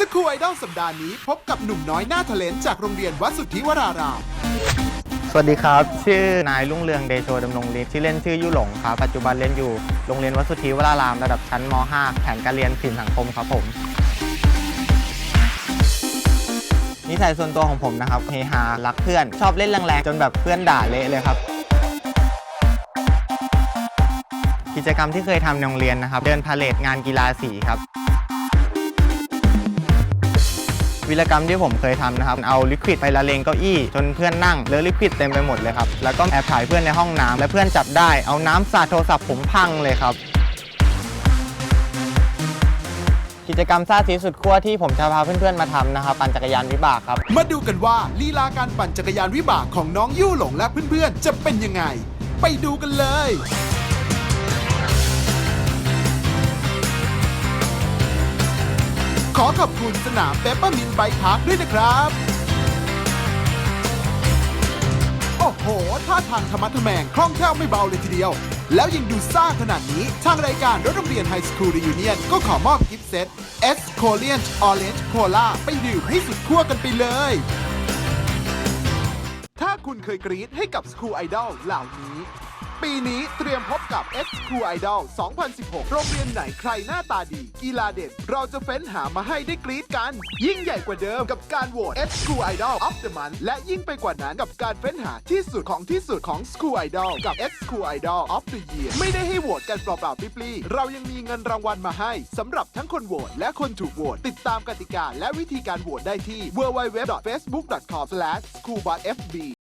สคูไอดอลสัปดาห์นี้พบกับหนุ่มน้อยหน้าทะเลนจากโรงเรียนวัดสุทธิวราราม สวัสดีครับ ชื่อนายรุ่งเรืองเดโชดำรงฤทธิ์ชื่อเล่นชื่อยุหลงครับปัจจุบันเรียนอยู่โรงเรียนวัดสุทธิวรารามระดับชั้นม .5 แผนการเรียนศิลปสังคมครับผม นิสัยส่วนตัวของผมนะครับเฮฮารักเพื่อน ชอบเล่นแรงๆจนแบบเพื่อนด่าเละเลยครับ กิจกรรมที่เคยทำในโรงเรียนนะครับ เดินพาเลทงานกีฬาสีครับ วิรกรรมที่ผมเคยทำนะครับ เอาลิควิดไปละเลงเก้าอี้จนเพื่อนนั่งเลอะลิควิดเต็มไปหมดเลยครับ แล้วก็แอบถ่ายเพื่อนในห้องน้ำและเพื่อนจับได้ เอาน้ำสาดโทรศัพท์ผมพังเลยครับ กิจกรรมซ่าสีสุดขั้วที่ผมจะพาเพื่อนๆมาทำนะครับปั่นจักรยานวิบากครับ มาดูกันว่าลีลาการปั่นจักรยานวิบากของน้องยู่หลงและเพื่อนๆ จะเป็นยังไง ไปดูกันเลย ขอขอบคุณสนามเปปเปอร์มินไบค์พาร์คด้วยนะครับ โอ้โห ท่าทางธรรมะทแมงคล่องแคล่วไม่เบาเลยทีเดียว แล้วยังดูซ่าขนาดนี้ ทางรายการรถโรงเรียนไฮสคูล r ี u เนียนก็ขอมอบกิฟต์เซต S c o l i a n Orange Cola ไปดื่มให้สุดขั้วกันไปเลย ถ้าคุณเคยกรี๊ดให้กับ School Idol เหล่านี้ ปีนี้เตรียมพบกับ X School Idol 2016 โรงเรียนไหนใครหน้าตาดี กีฬาเด่น เราจะเฟ้นหามาให้ได้กรี๊ดกัน ยิ่งใหญ่กว่าเดิมกับการโหวต X School Idol of the Month และยิ่งไปกว่านั้นกับการเฟ้นหาที่สุดของที่สุดของ School Idol กับ X School Idol of the Year ไม่ได้ให้โหวตกันเปล่าๆปลีๆเรายังมีเงินรางวัลมาให้สำหรับทั้งคนโหวตและคนถูกโหวตติดตามกติกาและวิธีการโหวตได้ที่ www.facebook.com/schoolbusfb